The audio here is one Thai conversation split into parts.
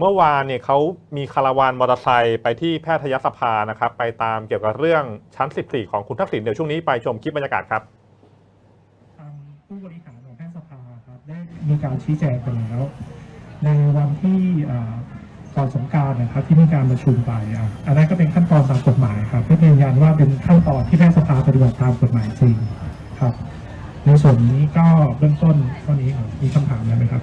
เมื่อวานเนี่ยเขามีคาราวานมอเตอร์ไซค์ไปที่แพทยสภานะครับ ไปตามเกี่ยวกับเรื่องชั้น 14 ของคุณทักษิณเดี๋ยวช่วงนี้ไปชมคลิปบรรยากาศครับทางผู้บริหารของแพทยสภาครับได้มีการชี้แจงไปแล้ว ในวันที่ก่อนสงการนะครับที่มีการประชุมไปอะอันนั้นก็เป็นขั้นตอนตามกฎหมายครับก็ยืนยันว่าเป็นขั้นตอนที่แพทยสภาปฏิบัติตามกฎหมายจริงครับ ในส่วนนี้ก็เบื้องต้นเท่านี้ครับมีคำถามอะไรไหมครับ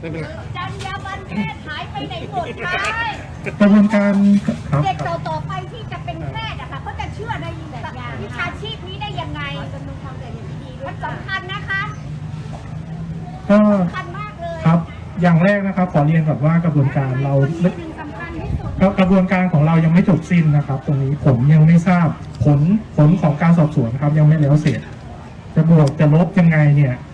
ไม่เป็นไรจรรยาบรรณแพทย์หายไปไหนหมดคะกระบวนการครับเด็กต่อต่อๆไปที่จะเป็นแพทย์อะค่ะเขาจะเชื่อในวิชาชีพนี้ได้ยังไงมันสำคัญนะคะก็สำคัญมากเลยครับอย่างแรกนะครับขอเรียนก่อนว่ากระบวนการเราสิ่งสำคัญที่สุดกระกระบวนการของเรายังไม่จบสิ้นนะครับ ตรงนี้ผมยังไม่ทราบผลผลของการสอบสวนครับยังไม่แล้วเสร็จ จะบวกจะลบยังไงเนี่ยข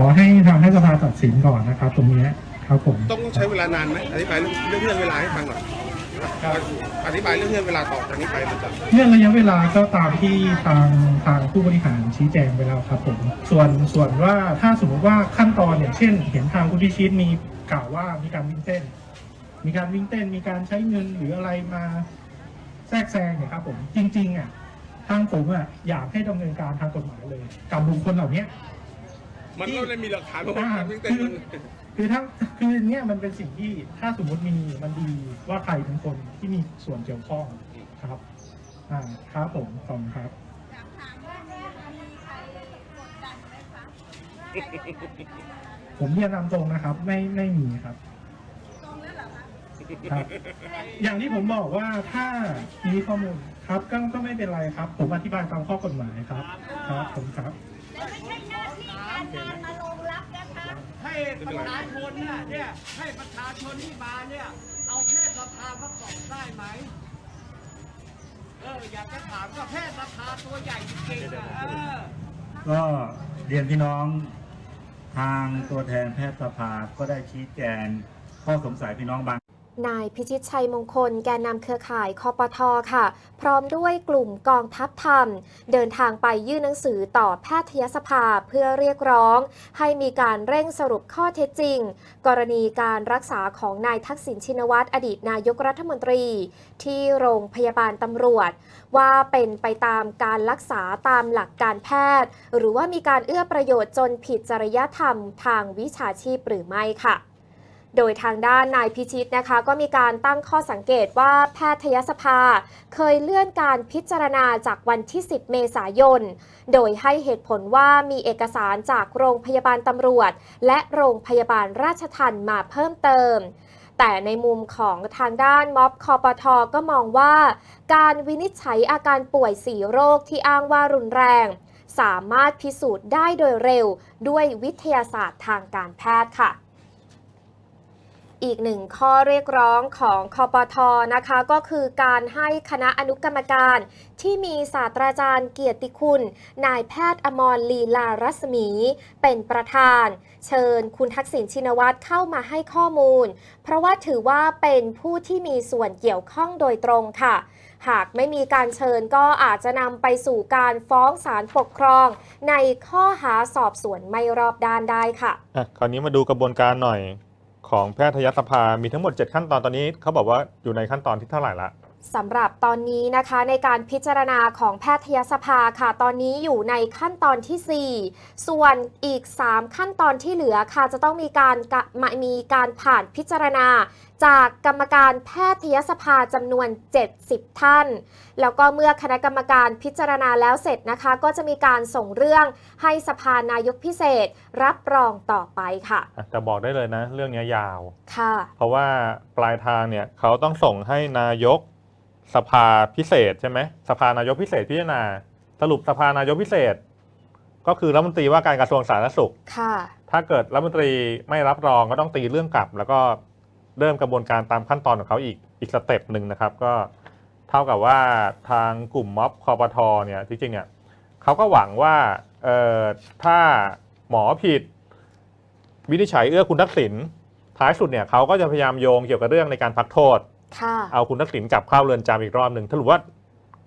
อให้ทางให้สภาตัดสินก่อนนะครับ ตรงเนี้ยครับผมต้องใช้เวลานานไหมอธิบายเรื่องเรื่องเงื่อนเวลาให้ฟังหน่อยอธิบายเรื่องเงื่อนเวลาต่อจากนี้ไปมันจะเรื่องระยะเวลาก็ตามที่ทางทางผู้บริหารชี้แจงไปแล้วครับผมส่วนส่วนว่าถ้าสมมติว่าขั้นตอนอย่างเช่น เห็นทางคุณพิชิตมีกล่าวว่ามีการวิ่งเต้น มีการวิ่งเต้นมีการใช้เงินหรืออะไรมาแทรกแซงเนี่ยครับผมจริงๆอะทางผมอะอยากให้ดำเนินการทางกฎหมายเลยกับบุคคลเหล่านี้ มันก็เลยมีหลักฐานว่าอ่าการวิ่งเต้นคือมันคือถ้าคือเนี่ยมันเป็นสิ่งที่ถ้าสมมติมีมันดีว่าใครเป็นคนที่มีส่วนเกี่ยวข้องครับ อ่าครับผมขอบคุณครับผมเรียนตามตรงนะครับ ไม่ไม่มีครับครับ อย่างที่ผมบอกว่าถ้ามีข้อมูลครับก็ก็ไม่เป็นไรครับ ผมอธิบายตามข้อกฎหมายครับ ครับผมครับ และไม่ใช่หน้าที่การ งานมาลงรับนะคะ ให้ประชาชนน่ะเนี่ยให้ประชาชนที่มาเนี่ย เอาแพทย์สภาประกอบได้ไหมเอออยากจะถามว่าแพทย์สภาตัวใหญ่จริงๆนะเออก็เรียนพี่น้องทางตัวแทนแพทยสภาก็ได้ชี้แจงข้อสงสัยพี่น้องบาง นายพิชิตชัยมงคลแกนนำเครือข่ายคอปทอค่ะ พร้อมด้วยกลุ่มกองทัพธรรม เดินทางไปยื่นหนังสือต่อแพทยสภาเพื่อเรียกร้อง ให้มีการเร่งสรุปข้อเท็จจริง กรณีการรักษาของนายทักษิณชินวัตรอดีตนายกรัฐมนตรี ที่โรงพยาบาลตำรวจ ว่าเป็นไปตามการรักษาตามหลักการแพทย์ หรือว่ามีการเอื้อประโยชน์จนผิดจริยธรรมทางวิชาชีพหรือไม่ค่ะ โดยทางด้านนายพิชิตนะคะ ก็มีการตั้งข้อสังเกตว่าแพทยสภา เคยเลื่อนการพิจารณาจากวันที่ 10 เมษายน โดยให้เหตุผลว่ามีเอกสารจากโรงพยาบาลตำรวจ และโรงพยาบาลราชทันมาเพิ่มเติมแต่ในมุมของทางด้านม็อบคอปทอก็มองว่า การวินิจฉัยอาการป่วย4โรคที่อ้างว่ารุนแรง สามารถพิสูจน์ได้โดยเร็วด้วยวิทยาศาสตร์ทางการแพทย์ค่ะ อีกหนึ่งข้อเรียกร้องของคอปทนะคะ ก็คือการให้คณะอนุกรรมการที่มีศาสตราจารย์เกียรติคุณ นายแพทย์อมรลีลารัศมี เป็นประธาน เชิญคุณทักษิณชินวัตรเข้ามาให้ข้อมูล เพราะว่าถือว่าเป็นผู้ที่มีส่วนเกี่ยวข้องโดยตรงค่ะหากไม่มีการเชิญก็อาจจะนำไปสู่การฟ้องศาลปกครอง ในข้อหาสอบสวนไม่รอบด้านได้ค่ะอะคราวนี้มาดูกระบวนการหน่อย ของแพทยสภามีทั้งหมด 7 ขั้นตอนตอนนี้เขาบอกว่าอยู่ในขั้นตอนที่เท่าไหร่ละ สำหรับตอนนี้นะคะในการพิจารณาของแพทยสภาค่ะ ตอนนี้อยู่ในขั้นตอนทีสี่4 ส่วนอีก 3 ขั้นตอนที่เหลือค่ะจะต้องมีการกะมามีการผ่านพิจารณา จากกรรมการแพทยสภาจำนวน 70 ท่าน แล้วก็เมื่อคณะกรรมการพิจารณาแล้วเสร็จนะคะ ก็จะมีการส่งเรื่องให้สภานายกพิเศษรับรองต่อไปค่ะอะแต่บอกได้เลยนะ เรื่องนี้ยาวค่ะ เพราะว่าปลายทางเนี่ยเขาต้องส่งให้นายก สภาพิเศษใช่ไหมสภานายกพิเศษพิจารณา สรุปสภานายกพิเศษ ก็คือรัฐมนตรีว่าการกระทรวงสาธารณสุขค่ะ ถ้าเกิดรัฐมนตรีไม่รับรองก็ต้องตีเรื่องกลับ แล้วก็เริ่มกระบวนการตามขั้นตอนของเขาอีกอีกสเต็ปหนึ่งนะครับ ก็เท่ากับว่าทางกลุ่มม็อบคอปทเนี่ยจริงๆเนี่ยเขาก็หวังว่าเอ่อถ้าหมอผิด วินิจฉัยเอื้อคุณทักษิณท้ายสุดเนี่ยเขาก็จะพยายามโยงเกี่ยวกับเรื่องในการพักโทษค่ะ เอาคุณทักษิณกลับเข้าเรือนจำอีกรอบหนึ่งถ้ารู้ว่า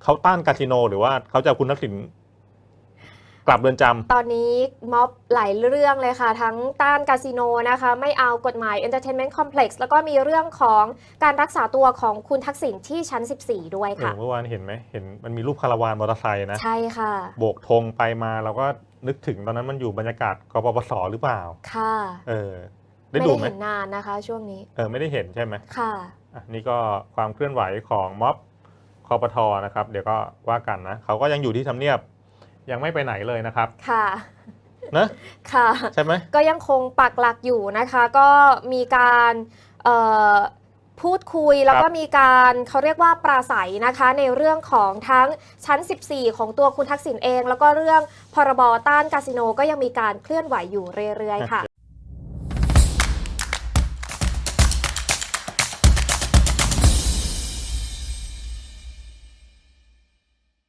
เขาต้านคาสิโน หรือว่าเขาจะเอาคุณทักษิณกลับเรือนจำ ตอนนี้ม็อบหลายเรื่องเลยค่ะ ทั้งต้านคาสิโนนะคะ ไม่เอากฎหมาย Entertainment Complex แล้วก็มีเรื่องของการรักษาตัวของคุณทักษิณที่ชั้น 14 ด้วยเออค่ะ เมื่อวานเห็นไหมเห็นมันมีรูปคาราวานมอเตอร์ไซค์นะ ใช่ค่ะ โบกธงไปมาเราก็นึกถึงตอนนั้นมันอยู่บรรยากาศกปปสหรือเปล่า ค่ะ เออ ได้ไม่ดูได้ไหมเห็นนานนะคะช่วงนี้เออไม่ได้เห็นใช่ไหม ค่ะอะ นี่ก็ความเคลื่อนไหวของม็อบคอปทนะครับ เดี๋ยวก็ว่ากันนะเขาก็ยังอยู่ที่ทำเนียบยังไม่ไปไหนเลยนะครับ ค่ะนะค่ะใช่ไหมก็ยังคงปักหลักอยู่นะคะ ก็มีการเอ่อพูดคุยแล้วก็มีการเขาเรียกว่าปราศัยนะคะ ในเรื่องของทั้งชั้น 14 ของตัวคุณทักษิณเอง แล้วก็เรื่องพรบต้านคาสิโนก็ยังมีการเคลื่อนไหวอยู่เรื่อยๆค่ะ